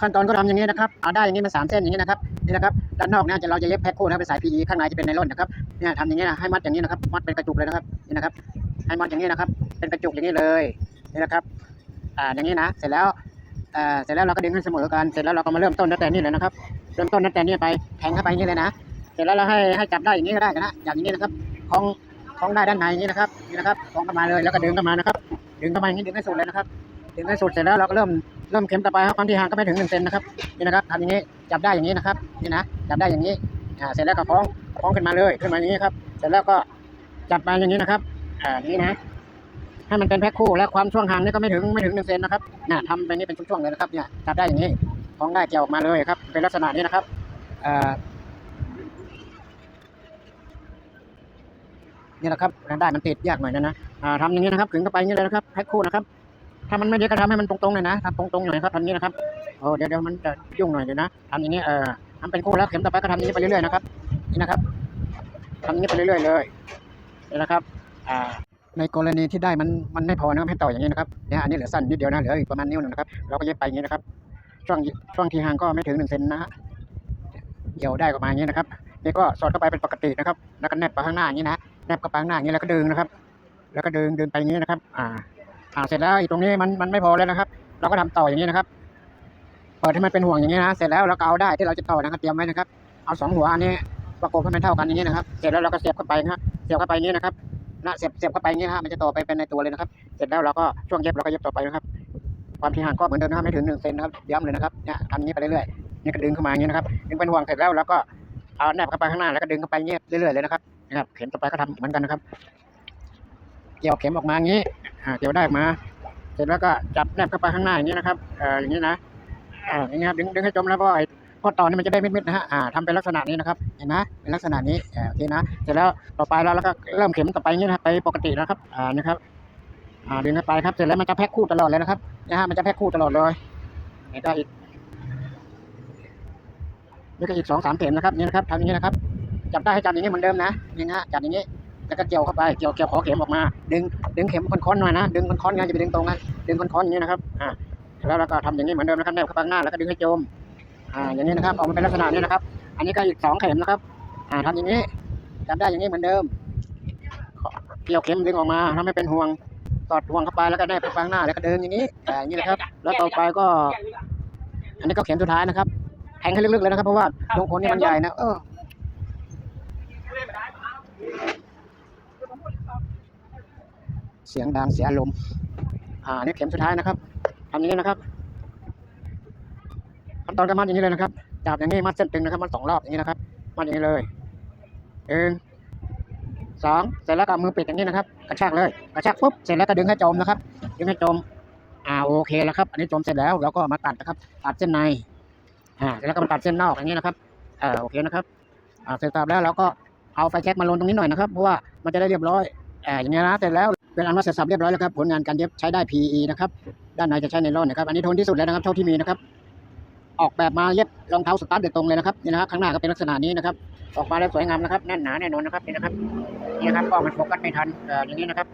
ขั้นตอนก็ทำอย่างนี้นะครับเอาได้อย่างนี้มาสามเส้นอย่างนี้นะครับนี่นะครับด้านนอกเนี่ยจะเราจะเย็บแพ็คคู่นะเป็นสาย PE ข้างในจะเป็นไนล่อนนะครับเนี่ยทำอย่างนี้นะให้มัดอย่างนี้นะครับมัดเป็นกระจุกเลยนะครับนี่นะครับ ให้มัดอย่างนี้นะครับ เป็นกระจุกอย่างนี้เลยนี่นะครับอ่าอย่างนี้นะเสร็จแล้วอ่าเสร็จแล้วเราก็ดึงให้เสมอกันเสร็จแล้วเราก็มาเริ่มต้นตั้งแต่นี่เลยนะครับ เริ่มต้นตั้งแต่นี่ไปแทงเข้าไปอย่างนี้เลยนะเสร็จแล้วเราให้ให้จับได้อย่างนี้ก็ได้นะอย่างนี้นะครับคล้องคล้องได้ด้านในอย่างนี้นะครับนี่นะครับคล้องเข้ามาเลยแล้วก็ดึงเข้ามานะครับดึงเข้ามาอย่างนี้ดึงให้สุดเลยนะครับ ดึงให้สุดเสร็จแล้วเราก็เริ่มเริ่มเข็มต่อไปครับความที่ห่างก็ไม่ถึงหนึ่งเซนนะครับนี่นะครับทำอย่างนี้จับได้อย่างนี้นะครับนี่นะจับได้อย่างนี้อ่าเสร็จแล้วก็คล้องคล้องขึ้นมาเลยขึ้นมาอย่างนี้ครับ เสร็จแล้วก็จับไปอย่างนี้นะครับอ่านี้นะให้มันเป็นแพ็คคู่และความช่วงห่างนี่ก็ไม่ถึงไม่ถึงหนึ่งเซนนะครับน่ะทำไปนี่เป็นช่วงๆเลยนะครับเนี่ยจับได้อย่างนี้คล้องได้เกี่ยวออกมาเลยครับ เป็นลักษณะนี้นะครับอ่านี่แหละครับได้มันติดยากหน่อยนะนะอ่าทำอย่างนี้นะครับขึงเข้าไปอย่างนี้เลยนะครับแพ็คคู่นะครับ ถ้ามันไม่เดีก็ทำให้มันตรงๆเลยนะทำตรงๆหน่อยครับทำนี้นะครับโอ้เดี๋ยวเดี๋ยวมันจะยุ่งหน่อยเดี๋ยวนะทำอย่างนี้เออทำเป็นคู่แล้วเข็มต่อไปก็ทำอย่างนี้ไปเรื่อยๆนะครับนี่นะครับทำนี้ไปเรื่อยๆเลยนี่นะครับอ่าในกรณีที่ได้มันมันไม่พอนะครับให้ต่ออย่างนี้นะครับเนี่ยอันนี้เหลือสั้นนิดเดียวนะเหลืออีกประมาณนิ้วหนึงนะครับเราก็เย็บไปอย่างนี้นะครับ ช่วงช่วงที่ห่างก็ไม่ถึงหนึ่งเซนนะฮะเกี่ยวได้ประมาณนี้นะครับนี่ก็สอดเข้าไปเป็นปกตินะครับ แล้วก็แนบไปข้างหน้าอย่างนี้นะแนบเข้าไปข้างหน้าอย่างนี้แล้วก็ดึงนะครับ แล้วก็ดึงดึงไปอย่างนี้นะครับ อ่า อ่าเสร็จแล้วอีกตรงนี้มันมันไม่พอแล้วนะครับ เราก็ทำต่ออย่างนี้นะครับเปิดให้มันเป็นห่วงอย่างนี้นะเสร็จแล้วเราก็เอาได้ที่เราจะต่อนะครับเตรียมไว้นะครับเอาสองหัวอันนี้ประกบให้มันเท่ากันอย่างนี้นะครับ เสร็จแล้วเราก็เสียบเข้าไปนะเสียบเข้าไปอย่างนี้นะครับนะเสียบเสียบเข้าไปอย่างนี้นะฮะมันจะต่อไปเป็นในตัวเลยนะครับ เสร็จแล้วเราก็ช่วงเย็บเราก็เย็บต่อไปนะครับ ความที่ห่างก็เหมือนเดิมนะครับไม่ถึงหนึ่งเซนนะครับย้ำเลยนะครับเนี่ยทำอย่างนี้ไปเรื่อยๆนี่ก็ดึงเข้ามาอย่างนี้นะครับดึงเป็นห่วงเสร็จแล้วเราก็เอาแนบเข้าไปข้างหน้าแล้วก็ดึงเข้าไปอย่างนี้เรื่อยๆเลยนะครับนะครับเข็มต่อไปก็ทำเหมือนกันนะครับ เกี่ยวเข็มออกมาอย่างนี้เกี่ยวได้ออกมา เสร็จแล้วก็จับแนบเข้าไปข้างหน้าอย่างนี้นะครับเอออย่างนี้นะอ่าอย่างนี้ครับดึงดึงให้จมแล้วก็ไอ้ข้อต่อนี่มันจะได้มิดๆนะฮะอ่าทำเป็นลักษณะนี้นะครับเห็นไหมเป็นลักษณะนี้โอเคนะเสร็จแล้วต่อไปแล้วเราก็เริ่มเข็มต่อไปอย่างนี้นะครับไปปกตินะครับอ่านะครับอ่าดึงเข้าไปครับเสร็จแล้วมันจะแพ็คคู่ตลอดเลยนะครับนะฮะมันจะแพ็คคู่ตลอดเลยนี่ก็อีกนี่ก็อีกสองสามเข็มนะครับนี่นะครับทำอย่างนี้นะครับจับได้ให้จับอย่างนี้เหมือนเดิมนะนี่นะจับอย่างนี้ แล้วก็เกี่ยวเข้าไปเกี่ยวเกี่ยวขอเข็มออกมา ดึงดึงเข็มค้อนๆหน่อยนะดึงค้อนๆไงจะไปดึงตรงนะดึงค้อนๆอย่างนี้นะครับอ่าแล้วเราก็ทำอย่างนี้เหมือนเดิมนะครับแนบเข้าไปข้างหน้าแล้วก็ดึงให้จมอ่าอย่างนี้นะครับออกมาเป็นลักษณะนี้นะครับ อันนี้ก็อีกสองเข็มนะครับอ่าทำอย่างนี้จับได้อย่างนี้เหมือนเดิม เกี่ยวเข็มดึงออกมาทำให้เป็นห่วงสอดห่วงเข้าไปแล้วก็แนบเข้าไปข้างหน้าแล้วก็เดินอย่างนี้อ่าอย่างนี้นะครับ แล้วต่อไปก็ อันนี้ก็เข็มสุดท้ายนะครับแทงให้ลึกๆเลยนะครับเพราะว่าดวงผลนี่มันใหญ่นะเออ เสียงดังเสียอารมณ์อ่านี่เข็มสุดท้ายนะครับทำอย่างนี้นะครับขั้นตอนการมัดอย่างนี้เลยนะครับจับอย่างนี้มัดเส้นตึงนะครับมัดสองรอบอย่างนี้นะครับมัดอย่างนี้เลยหนึ่งสองเสร็จแล้วก็มือปิดอย่างนี้นะครับ กระชากเลยกระชากปุ๊บเสร็จแล้วก็ดึงให้จมนะครับ ดึงให้จมอ่าโอเคแล้วครับ อันนี้จมเสร็จแล้วเราก็มาตัดนะครับ ตัดเส้นในอ่าเสร็จแล้วก็มาตัดเส้นนอกอย่างนี้นะครับอ่าโอเคนะครับอ่าเสร็จตัดแล้วเราก็เอาไฟแช็กมาลนตรงนี้หน่อยนะครับเพราะว่ามันจะได้เรียบร้อยอ่าอย่างนี้นะเสร็จแล้ว เป็นอันว่าเสร็จสับเรียบร้อยแล้วครับผลงานการเย็บใช้ได้ PE นะครับด้านในจะใช้ในลอนนะครับอันนี้ทนที่สุดแล้วนะครับเท่าที่มีนะครับออกแบบมาเย็บรองเท้าสตาร์ทเดยตรงเลยนะครับนี่นะครับข้างหน้าก็เป็นลักษณะนี้นะครับ ออกมาแล้วสวยงามนะครับแน่นหนาแน่นอนนะครับนี่นะครับนี่นะครับกล้องมันโฟกัสไม่ทันเอออย่างนี้นะครับ